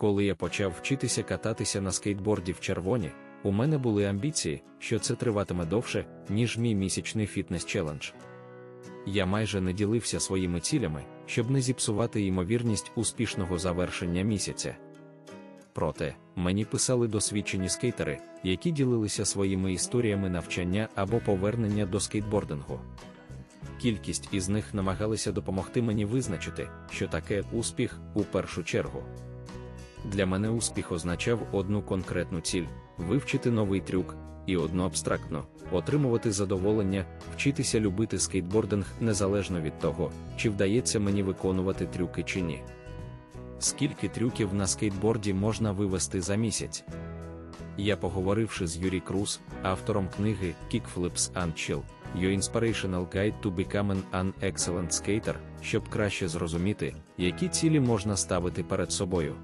Коли я почав вчитися кататися на скейтборді в червоні, у мене були амбіції, що це триватиме довше, ніж мій місячний фітнес-челендж. Я майже не ділився своїми цілями, щоб не зіпсувати ймовірність успішного завершення місяця. Проте, мені писали досвідчені скейтери, які ділилися своїми історіями навчання або повернення до скейтбордингу. Кількість із них намагалися допомогти мені визначити, що таке успіх у першу чергу. Для мене успіх означав одну конкретну ціль вивчити новий трюк, і одну абстрактну отримувати задоволення, вчитися любити скейтбординг незалежно від того, чи вдається мені виконувати трюки чи ні. Скільки трюків на скейтборді можна вивести за місяць? Я поговоривши з Юрі Круз, автором книги Kickflips and Chill, Your Inspirational Guide to Becoming an Excellent Skater, щоб краще зрозуміти, які цілі можна ставити перед собою.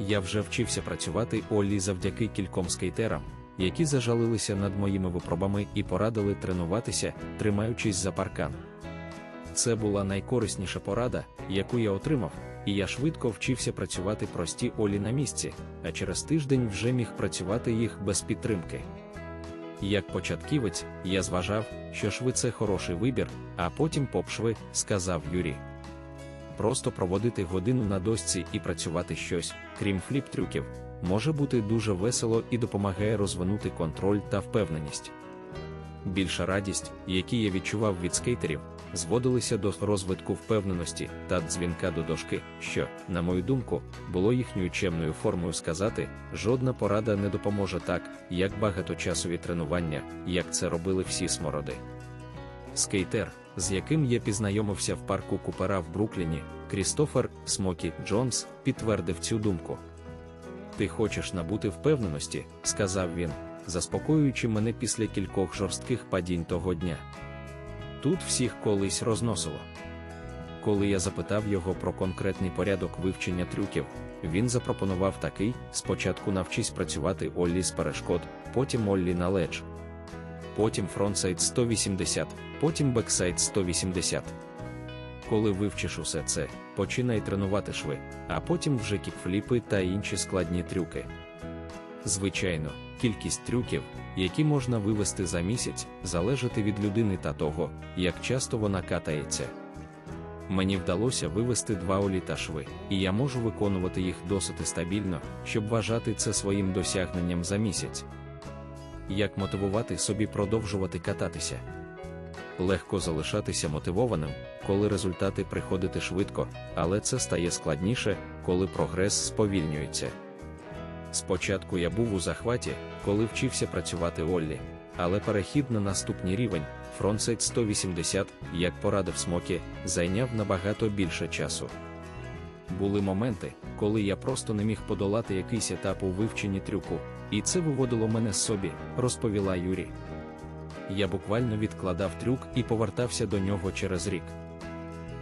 Я вже вчився працювати Оллі завдяки кільком скейтерам, які зажалилися над моїми випробами і порадили тренуватися, тримаючись за паркан. Це була найкорисніша порада, яку я отримав, і я швидко вчився працювати прості Олі на місці, а через тиждень вже міг працювати їх без підтримки. Як початківець, я зважав, що шви це хороший вибір, а потім попшви, сказав Юрій. Просто проводити годину на дошці і працювати щось, крім фліп-трюків, може бути дуже весело і допомагає розвинути контроль та впевненість. Більша радість, які я відчував від скейтерів, зводилися до розвитку впевненості та дзвінка до дошки, що, на мою думку, було їхньою чемною формою сказати, жодна порада не допоможе так, як багаточасові тренування, як це робили всі смороди. Скейтер, з яким я пізнайомився в парку Купера в Брукліні, Крістофер Смокі Джонс, підтвердив цю думку. Ти хочеш набути впевненості, сказав він, заспокоюючи мене після кількох жорстких падінь того дня. Тут всіх колись розносило. Коли я запитав його про конкретний порядок вивчення трюків, він запропонував такий: спочатку навчись працювати Оллі з перешкод, потім Оллі на ледж, потім фронтсайд 180, потім бексайд 180. Коли вивчиш усе це, починай тренувати шви, а потім вже кікфліпи та інші складні трюки. Звичайно, кількість трюків, які можна вивести за місяць, залежати від людини та того, як часто вона катається. Мені вдалося вивести два олі та шви, і я можу виконувати їх досить стабільно, щоб вважати це своїм досягненням за місяць. Як мотивувати собі продовжувати кататися? Легко залишатися мотивованим, коли результати приходити швидко, але це стає складніше, коли прогрес сповільнюється. Спочатку я був у захваті, коли вчився працювати Оллі, але перехід на наступний рівень, фронтсайд 180, як порадив Смокі, зайняв набагато більше часу. Були моменти, коли я просто не міг подолати якийсь етап у вивченні трюку, і це виводило мене з собі, розповіла Юрі. Я буквально відкладав трюк і повертався до нього через рік.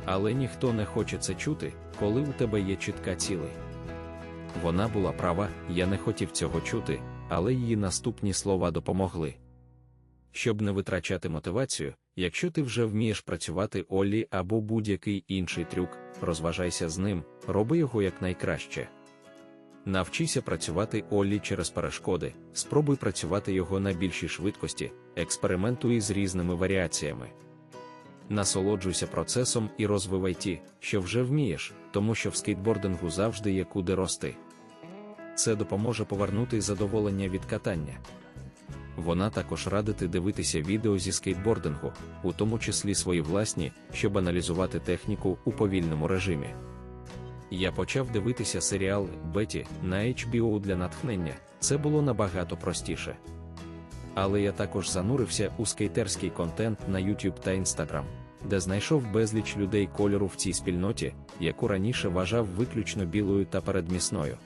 Але ніхто не хоче це чути, коли у тебе є чітка цілий. Вона була права, я не хотів цього чути, але її наступні слова допомогли. Щоб не витрачати мотивацію, якщо ти вже вмієш працювати Оллі або будь-який інший трюк, розважайся з ним, роби його якнайкраще. Навчися працювати Оллі через перешкоди, спробуй працювати його на більшій швидкості, експериментуй з різними варіаціями. Насолоджуйся процесом і розвивай ті, що вже вмієш, тому що в скейтбордингу завжди є куди рости. Це допоможе повернути задоволення від катання. Вона також радити дивитися відео зі скейтбордингу, у тому числі свої власні, щоб аналізувати техніку у повільному режимі. Я почав дивитися серіал Беті на HBO для натхнення, це було набагато простіше. Але я також занурився у скейтерський контент на YouTube та Instagram, де знайшов безліч людей кольору в цій спільноті, яку раніше вважав виключно білою та передмісною.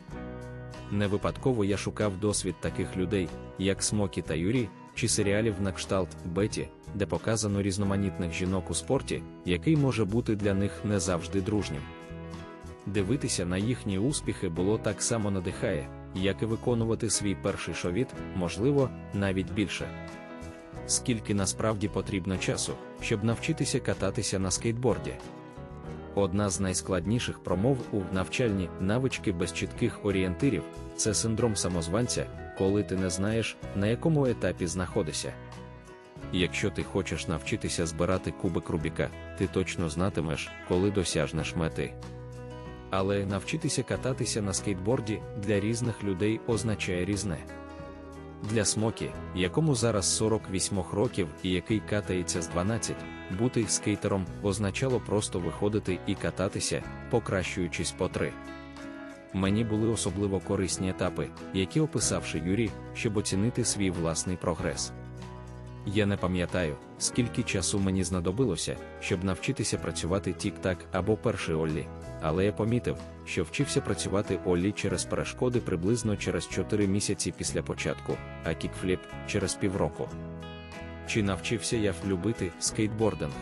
Не випадково я шукав досвід таких людей, як Смокі та Юрі, чи серіалів на кшталт Беті, де показано різноманітних жінок у спорті, який може бути для них не завжди дружнім. Дивитися на їхні успіхи було так само надихає, як і виконувати свій перший шовіт, можливо, навіть більше. Скільки насправді потрібно часу, щоб навчитися кататися на скейтборді? Одна з найскладніших промов у навчальні навички без чітких орієнтирів це синдром самозванця, коли ти не знаєш, на якому етапі знаходишся. Якщо ти хочеш навчитися збирати кубик Рубіка, ти точно знатимеш, коли досяжнеш мети. Але навчитися кататися на скейтборді для різних людей означає різне. Для Смокі, якому зараз 48 років і який катається з 12, бути скейтером означало просто виходити і кататися, покращуючись по три. Мені були особливо корисні етапи, які описавши Юрій, щоб оцінити свій власний прогрес. Я не пам'ятаю, скільки часу мені знадобилося, щоб навчитися працювати тік-так або перший Оллі, але я помітив, що вчився працювати Оллі через перешкоди приблизно через 4 місяці після початку, а кікфліп через півроку. Чи навчився я влюбити скейтбординг?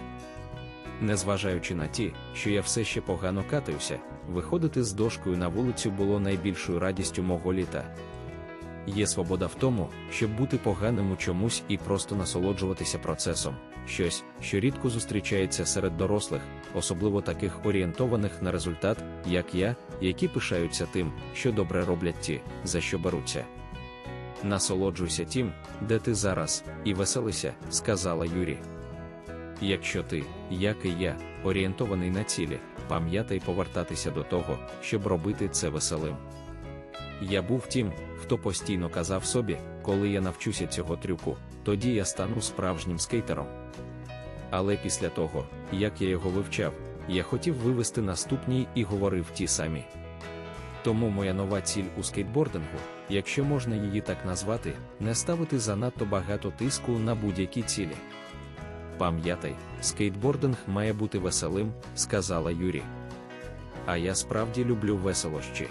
Незважаючи на ті, що я все ще погано катаюся, виходити з дошкою на вулицю було найбільшою радістю мого літа. Є свобода в тому, щоб бути поганим у чомусь і просто насолоджуватися процесом, щось, що рідко зустрічається серед дорослих, особливо таких орієнтованих на результат, як я, які пишаються тим, що добре роблять ті, за що беруться. Насолоджуйся тим, де ти зараз, і веселися, сказала Юрі. Якщо ти, як і я, орієнтований на цілі, пам'ятай повертатися до того, щоб робити це веселим. Я був тим, хто постійно казав собі, коли я навчуся цього трюку, тоді я стану справжнім скейтером. Але після того, як я його вивчав, я хотів вивести наступній і говорив ті самі. Тому моя нова ціль у скейтбордингу, якщо можна її так назвати, не ставити занадто багато тиску на будь-які цілі. Пам'ятай, скейтбординг має бути веселим, сказала Юрі. А я справді люблю веселощі.